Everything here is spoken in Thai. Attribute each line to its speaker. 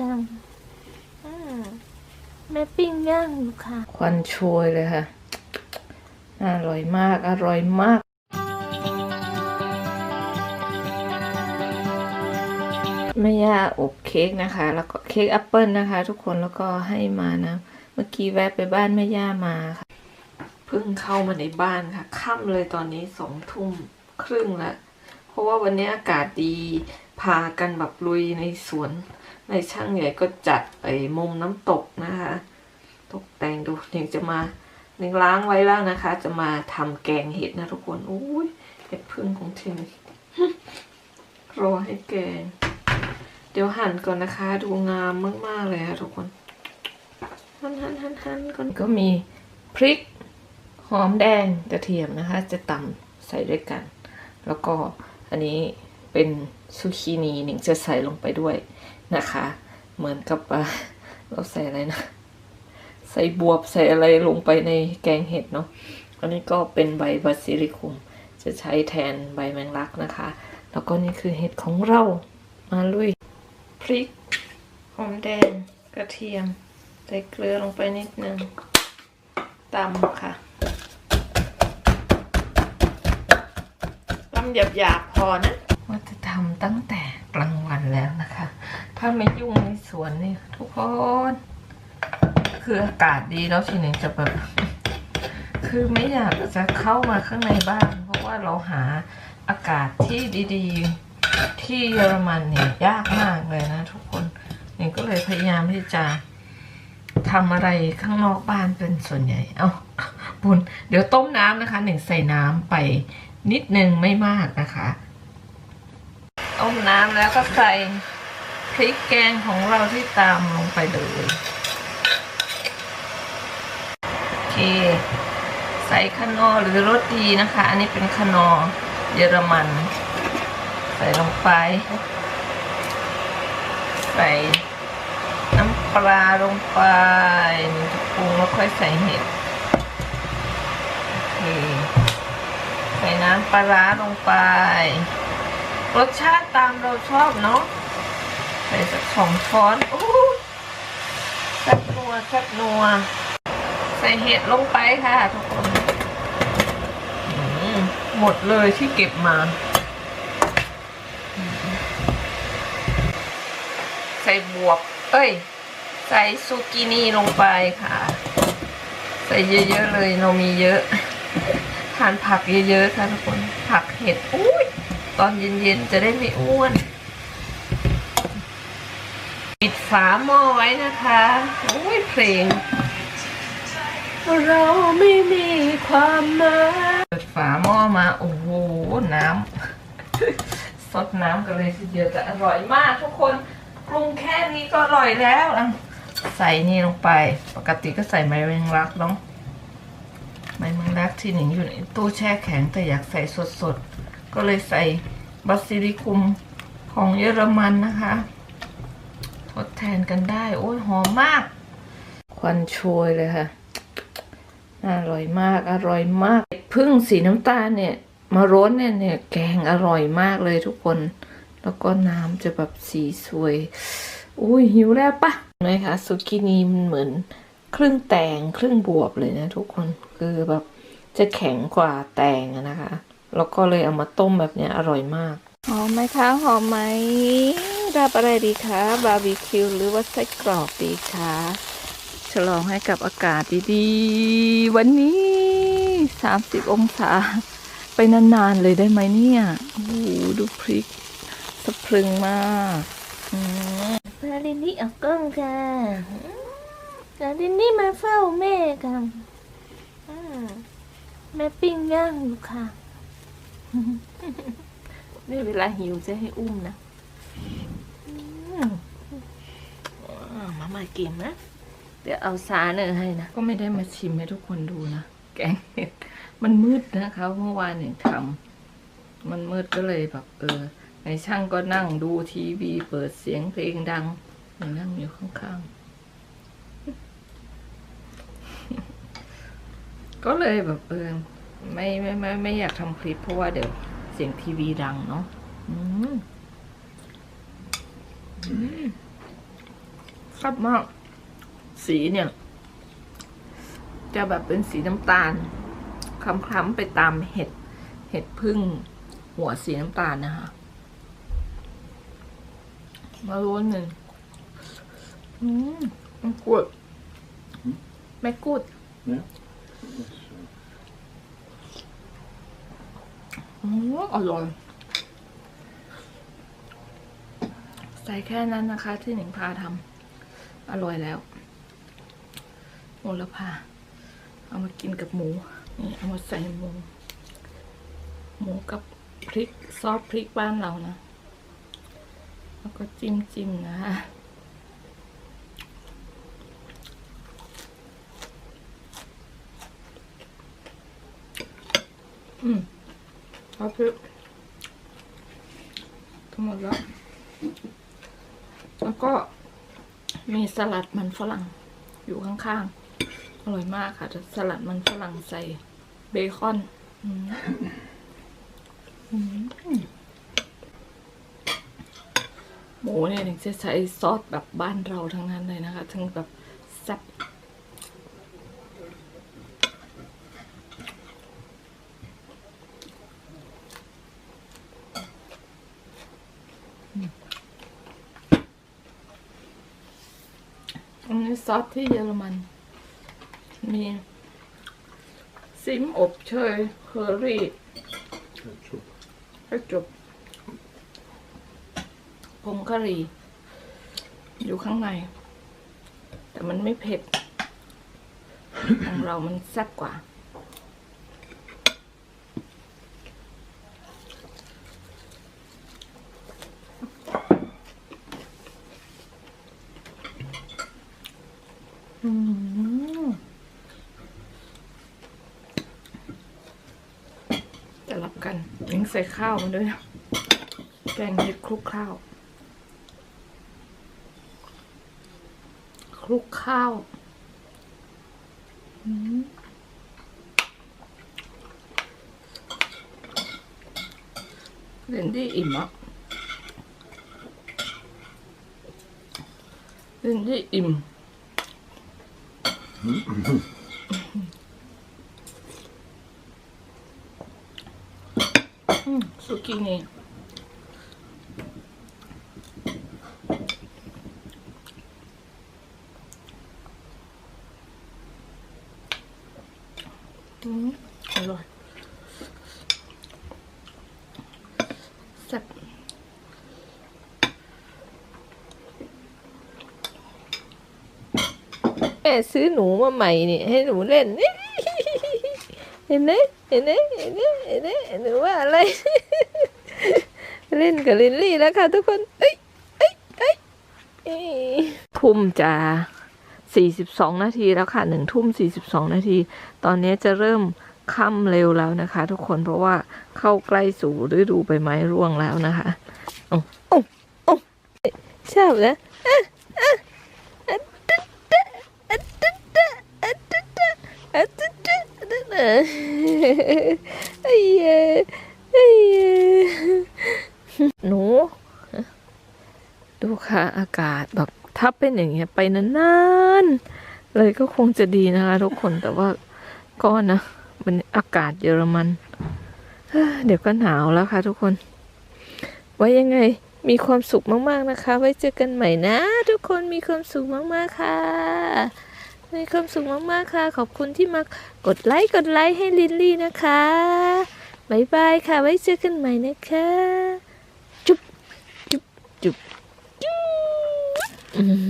Speaker 1: กันแม่ปิ้งย่างอยู่ค่ะ
Speaker 2: ควันโชยเลยค่ะ อร่อยมาก อร่อยมากแม่ย่าอบเค้กนะคะ แล้วก็เค้กแอปเปิลนะคะ ทุกคนแล้วก็ให้มานะ เมื่อกี้แวะไปบ้านแม่ย่ามาค่ะเพิ่งเข้ามาในบ้านค่ะค่ำเลยตอนนี้สองทุ่มครึ่งละเพราะว่าวันนี้อากาศดีพากันแบบลุยในสวน ในช่างใหญ่ก็จัดไปมุมน้ำตกนะคะ ตกแต่งดูหนิงจะมาหนิงล้างไว้แล้วนะคะ จะมาทำแกงเห็ดนะทุกคนอุ้ยเห็ดพึ่งของทิมรอให้แกง เดี๋ยวหั่นก่อนนะคะ ดูงามมากๆเลยค่ะทุกคนหั่นหั่นหั่นหั่นก่อนก็มีพริกหอมแดงกระเทียมนะคะ จะตำใส่ด้วยกัน แล้วก็อันนี้เป็นซูชินีหนิงจะใส่ลงไปด้วย นะคะ เหมือนกับเราใส่อะไรนะ ใส่บวบใส่อะไรลงไปในแกงเห็ดเนาะอันนี้ก็เป็นใบบาซิลิคุม จะใช้แทนใบแมงลักนะคะ แล้วก็นี่คือเห็ดของเรามาลุยพริกหอมแดงกระเทียม ใส่เกลือลงไปนิดนึงตำค่ะตำหยาบๆพอนะว่าจะทำตั้งแต่กลางวันแล้วนะคะ ถ้าไม่ยุ่งในสวนนี่ทุกคน คืออากาศดีแล้วทีหนึ่งจะแบบคือไม่อยากจะเข้ามาข้างในบ้าน เพราะว่าเราหาอากาศที่ดีๆ ที่เยอรมันเนี่ยยากมากเลยนะทุกคนนี่ก็เลยพยายามที่จะทำอะไรข้างนอกบ้านเป็นส่วนใหญ่ เอาบุญเดี๋ยวต้มน้ำนะคะหนึ่งใส่น้ำไปนิดนึงไม่มากนะคะ ต้มน้ำแล้วก็ใส่ พริกแกงของเราที่ตามลงไปเลยโอเค ใส่คนอหรือรสดีนะคะ อันนี้เป็นคนอเยอรมัน ใส่ลงไป ใส่น้ำปลาลงไปจะปรุงแล้วค่อยใส่เห็ดโอเคใส่น้ำปลาลงไป รสชาติตามเราชอบเนาะ ส่สักสองช้อนโอ้แซ่บนัวแซ่บนัว ใส่เห็ดลงไปค่ะทุกคนหมดเลยที่เก็บมา ใส่บวบ เอ้ย ใส่ซูกินี่ลงไปค่ะ ใส่เยอะๆเลยเรามีเยอะ ทานผักเยอะๆค่ะทุกคน ผักเห็ดอุ้ยตอนเย็นๆจะได้ไม่อ้วน ปิดฝาหม้อไว้นะคะโอ้ยเพลง เราไม่มีความหมายเปิดฝาหม้อมา โอ้โห น้ำสดน้ำกันเลยทีเดียวแต่อร่อยมากทุกคนปรุงแค่นี้ก็อร่อยแล้วอะใส่นี่ลงไป ปกติก็ใส่ไม้แมงลักเนาะไม้แมงลักที่หนิงอยู่ในตู้แช่แข็งแต่อยากใส่สดๆ ก็เลยใส่บาซิลิคุมของเยอรมันนะคะ ทดแทนกันได้ โอ้ยหอมมาก ควันโชยเลยค่ะ อร่อยมาก อร่อยมาก พึ่งสีน้ำตาลเนี่ย มาร้นเนี่ยเนี่ย แกงอร่อยมากเลยทุกคน แล้วก็น้ำจะแบบสีสวย อุ้ยหิวแล้วปะเห็นไหมคะสุกินีมันเหมือนครึ่งแตงครึ่งบวบเลยนะทุกคน คือแบบจะแข็งกว่าแตงอะนะคะ แล้วก็เลยเอามาต้มแบบเนี้ยอร่อยมาก หอมไหมคะ หอมไหม รับอะไรดีคะบาร์บีคิวหรือว่าไส้กรอกดีคะฉลองให้กับอากาศดีๆ วันนี้ 30 องศา ไปนานๆเลยได้ไหมเนี่ยโอ้โหดูพริกสะพรึงมากอืม
Speaker 1: ปลาลินนี่เอากล้องค่ะปลาลินนี่มาเฝ้าแม่กันอืมแม่ปิ้งย่างอยู่ค่ะนี่เวลาหิวจะให้อุ้มนะอื มอ่ามามากินนะ เดี๋ยวเอาซาเนอร์ให้นะ
Speaker 2: ก็ไม่ได้มาชิมให้ทุกคนดูนะ แกงเห็ด มันมืดนะคะเมื่อวานเนี่ยทำมันมืดก็เลยแบบเออ ในช่างก็นั่งดูทีวีเปิดเสียงเพลงดังนั่งอยู่ข้างๆ ก็เลยแบบเออไม่ไม่ไม่ไม่อยากทำคลิปเพราะว่าเดี๋ยวเสียงทีวีดังเนาะ อืม อืมชัดมาก สีเนี่ย จะแบบเป็นสีน้ำตาลคล้ำๆไปตามเห็ด เห็ดพึ่ง หัวสีน้ำตาลนะคะ มาล้วนหนึ่งอืมมันกดไม่กูด
Speaker 3: Ja.
Speaker 2: อืมอร่อย ใส่แค่นั้นนะคะ ที่หนิงพาทำอร่อยแล้วโหระพา เอามากินกับหมูนี่เอามาใส่หมู หมูกับพริกซอสพริกบ้านเรานะ แล้วก็จิ้มจิ้มนะคะอืมเอาพริกทั้งหมดแล้ว แล้วก็มีสลัดมันฝรั่งอยู่ข้างๆ อร่อยมากค่ะ สลัดมันฝรั่งใส่เบคอนหมูเนี่ยถึงจะใช้ซอสแบบบ้านเราทั้งนั้นเลยนะคะ ทั้งแบบแซ่บ ซอสที่เยอรมัน มีซิมอบเชยเคอรี่
Speaker 3: Ketchup.
Speaker 2: ให้จบผงกะหรี่ อยู่ข้างใน แต่มันไม่เผ็ด ของเรามันแซ่บกว่า อืมจะรับกันยิง ใส่ข้าวมันด้วยนะแกงเห็ดคลุกข้าว คลุกข้าวอืมเรนดี้อิ่มอะเรนดี้อิ่ม อืม สุกี้นี่อืมอร่อยแซ่บแม่ซื้อหนูมาใหม่นี่ ให้หนูเล่นเห็นไหมเห็นไหมเห็นไหมเห็นไหมหนูว่าอะไร เล่นกับลินลี่แล้วค่ะทุกคน เอ้ยเอ้ยเอ้ยเอ้ยทุ่มจะสี่สิบสองนาทีแล้วค่ะหนึ่งทุ่มสี่สิบสองนาที ตอนนี้จะเริ่มค่ำเร็วแล้วนะคะ ทุกคนเพราะว่าเข้าใกล้สู่ฤดูใบไม้ร่วงแล้วนะคะโอ้โอ้โอ้ชอบนะอะ ไอ้เหี้ยไอ้เหี้ยหนูดูค่ะอากาศแบบถ้าเป็นอย่างเงี้ยไปนานๆเลยก็คงจะดีนะคะทุกคนแต่ว่าก็นะมันอากาศเยอรมันเดี๋ยวก็หนาวแล้วค่ะทุกคน ไว้ยังไงมีความสุขมากๆนะคะ ไว้เจอกันใหม่นะ ทุกคนมีความสุขมากๆค่ะ มีความสุขมากๆค่ะ ขอบคุณที่มากดไลค์กดไลค์ให้ลินลี่นะคะบายบายค่ะ ไว้เจอกันใหม่นะคะ จุ๊บ จุ๊บ จุ๊บ จุ๊บ